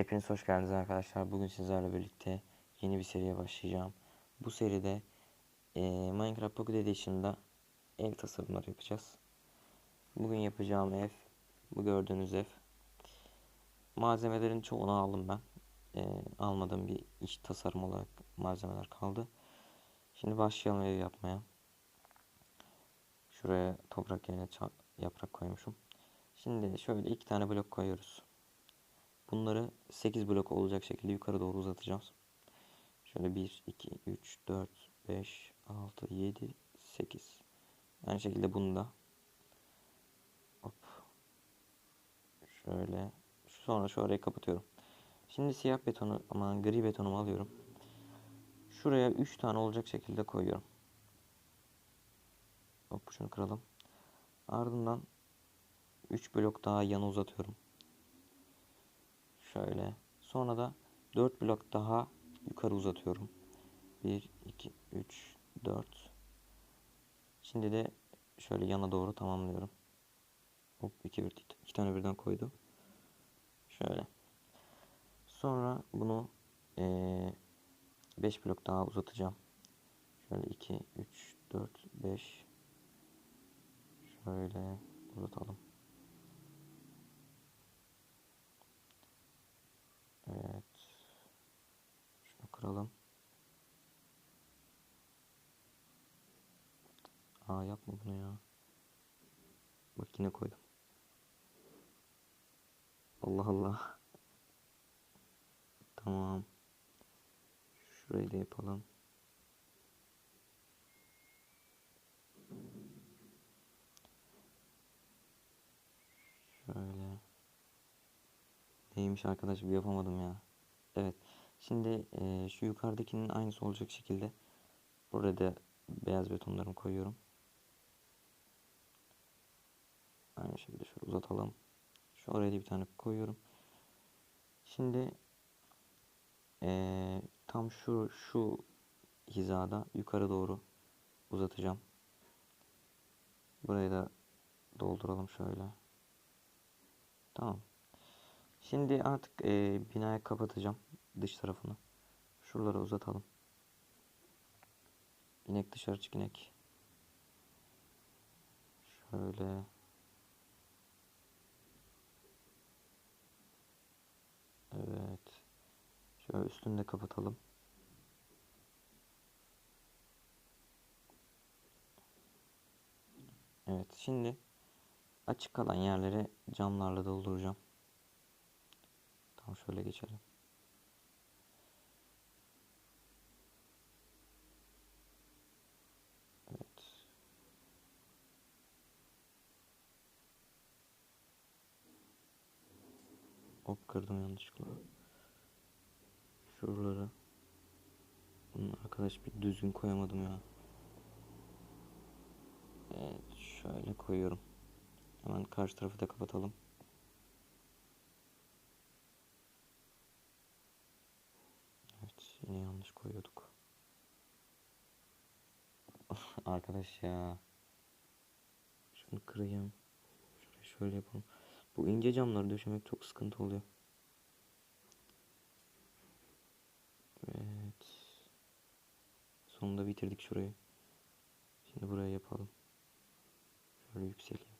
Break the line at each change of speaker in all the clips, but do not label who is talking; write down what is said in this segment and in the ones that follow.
Hepiniz hoş geldiniz arkadaşlar. Bugün sizlerle birlikte yeni bir seriye başlayacağım. Bu seride eee, Minecraft Pocket Edition'da ev tasarımları yapacağız. Bugün yapacağım ev, bu gördüğünüz ev. Malzemelerin çoğunu aldım ben. Eee, almadığım bir iç tasarım olarak malzemeler kaldı. Şimdi başlayalım ev yapmaya. Şuraya toprak yerine yaprak koymuşum. Şimdi şöyle iki tane blok koyuyoruz. Bunları 8 blok olacak şekilde yukarı doğru uzatacağız. Şöyle 1, 2, 3, 4, 5, 6, 7, 8. Aynı şekilde bunu da. Hop. Şöyle. Sonra şu arayı kapatıyorum. Şimdi siyah betonu ama gri betonumu alıyorum. Şuraya 3 tane olacak şekilde koyuyorum. Hop şunu kıralım. Ardından 3 blok daha yana uzatıyorum. Şöyle. Sonra da 4 blok daha yukarı uzatıyorum. 1, 2, 3, 4. Şimdi de şöyle yana doğru tamamlıyorum. Hop 2, 1, 2 tane birden koydu. Şöyle. Sonra bunu 5 blok daha uzatacağım. Şöyle 2, 3, 4, 5. Şöyle uzatalım. Evet. Şunu kıralım. Aa yapma bunu ya. Bak yine koydum. Allah Allah. Tamam. Şurayı da yapalım. Şöyle. Neymiş arkadaş bir yapamadım ya. Evet. Şimdi e, şu yukarıdakinin aynısı olacak şekilde buraya da beyaz betonlarımı koyuyorum. Aynı şekilde şöyle uzatalım. Şu oraya da bir tane koyuyorum. Şimdi e, tam şu şu hizada yukarı doğru uzatacağım. Burayı da dolduralım şöyle. Tamam. Şimdi artık e, binayı kapatacağım dış tarafını. Şuraları uzatalım. İnek dışarı çık inek. Şöyle. Evet. Şöyle üstünü de kapatalım. Evet şimdi açık kalan yerleri camlarla dolduracağım. Şöyle geçelim. Evet. Hop kırdım yanlışlıkla. Şuraları. Bunu arkadaş bir düzgün koyamadım ya. Evet şöyle koyuyorum. Hemen karşı tarafı da kapatalım. Evet yine yanlış koyuyorduk. Arkadaş ya. Şunu kırayım. Şurayı şöyle yapalım. Bu ince camları döşemek çok sıkıntı oluyor. Evet. Sonunda bitirdik şurayı. Şimdi buraya yapalım. Şöyle yükseleyim.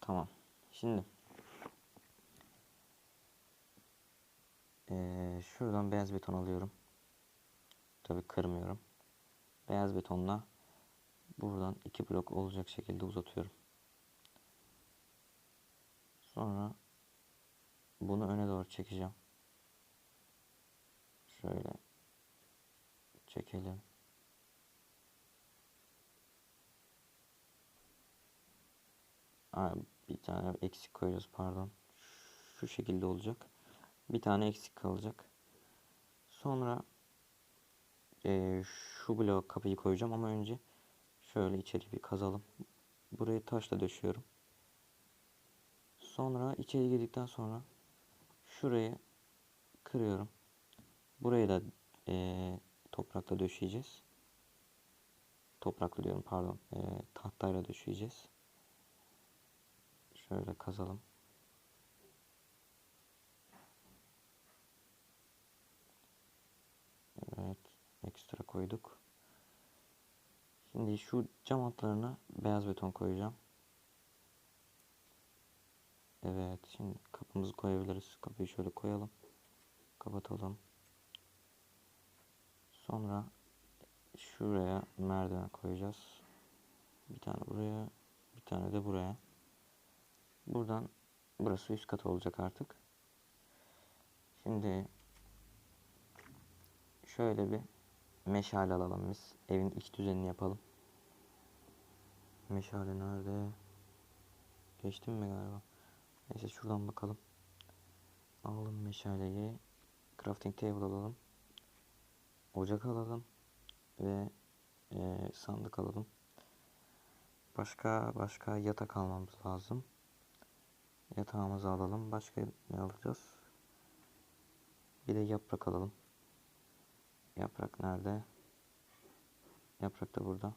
Tamam. Şimdi Ee, şuradan beyaz beton alıyorum. Tabi kırmıyorum. Beyaz betonla buradan iki blok olacak şekilde uzatıyorum. Sonra bunu öne doğru çekeceğim. Şöyle çekelim. Aa, bir tane eksik koyacağız pardon. Şu şekilde olacak. Bir tane eksik kalacak. Sonra e, şu blok kapıyı koyacağım ama önce şöyle içeri bir kazalım. Burayı taşla döşüyorum. Sonra içeri girdikten sonra şurayı kırıyorum. Burayı da e, toprakla döşeyeceğiz. Topraklı diyorum pardon. E, tahtayla döşeyeceğiz. Şöyle kazalım. Koyduk. Şimdi şu cam altlarına beyaz beton koyacağım. Evet, şimdi kapımızı koyabiliriz. Kapıyı şöyle koyalım. Kapatalım. Sonra şuraya merdiven koyacağız. Bir tane buraya, bir tane de buraya. Buradan burası üst kat olacak artık. Şimdi şöyle bir meşale alalım biz. Evin iç düzenini yapalım. Meşale nerede? Geçtim mi galiba? Neyse şuradan bakalım. Alalım meşaleyi. Crafting table alalım. Ocak alalım. Ve e, sandık alalım. Başka başka yatak almamız lazım. Yatağımızı alalım. Başka ne alacağız? Bir de yaprak alalım. Yaprak nerede? Yaprak da burada.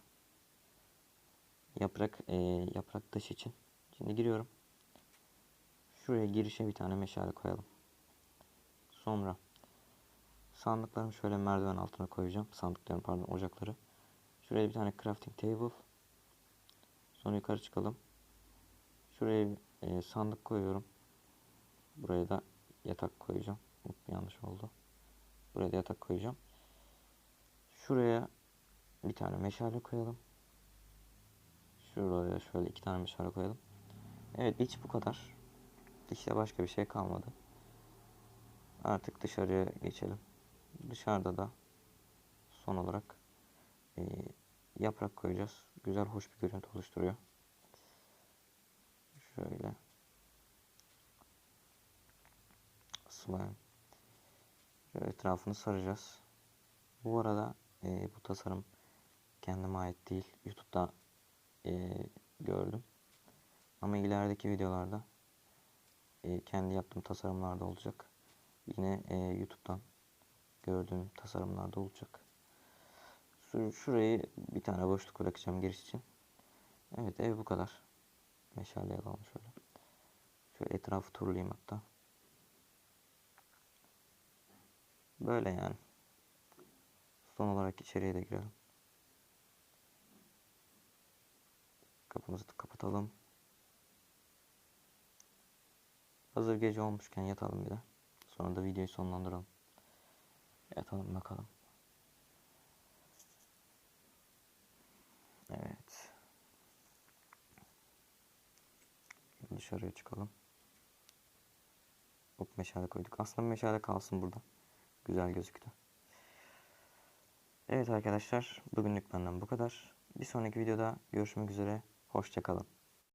Yaprak e, yaprak taş için. Şimdi giriyorum. Şuraya girişe bir tane meşale koyalım. Sonra sandıklarımı şöyle merdiven altına koyacağım. Sandıklarım pardon ocakları. Şuraya bir tane crafting table. Sonra yukarı çıkalım. Şuraya e, sandık koyuyorum. Buraya da yatak koyacağım. Yanlış oldu. Buraya da yatak koyacağım. Şuraya bir tane meşale koyalım. Şuraya şöyle iki tane meşale koyalım. Evet hiç bu kadar. İşte başka bir şey kalmadı. Artık dışarıya geçelim. Dışarıda da son olarak e, yaprak koyacağız. Güzel hoş bir görüntü oluşturuyor. Şöyle. Slime. Şöyle etrafını saracağız. Bu arada e, bu tasarım kendime ait değil. YouTube'da e, gördüm. Ama ilerideki videolarda e, kendi yaptığım tasarımlarda olacak. Yine e, YouTube'dan gördüğüm tasarımlarda olacak. Şu, şurayı bir tane boşluk bırakacağım giriş için. Evet ev bu kadar. Meşale alalım şöyle. Şöyle etrafı turlayayım hatta. Böyle yani. Son olarak içeriye de girelim. Kapımızı da kapatalım. Hazır gece olmuşken yatalım bir de. Sonra da videoyu sonlandıralım. Yatalım bakalım. Evet. Dışarıya çıkalım. Hop meşale koyduk. Aslında meşale kalsın burada. Güzel gözüktü. Evet arkadaşlar. Bugünlük benden bu kadar. Bir sonraki videoda görüşmek üzere. Hoşçakalın.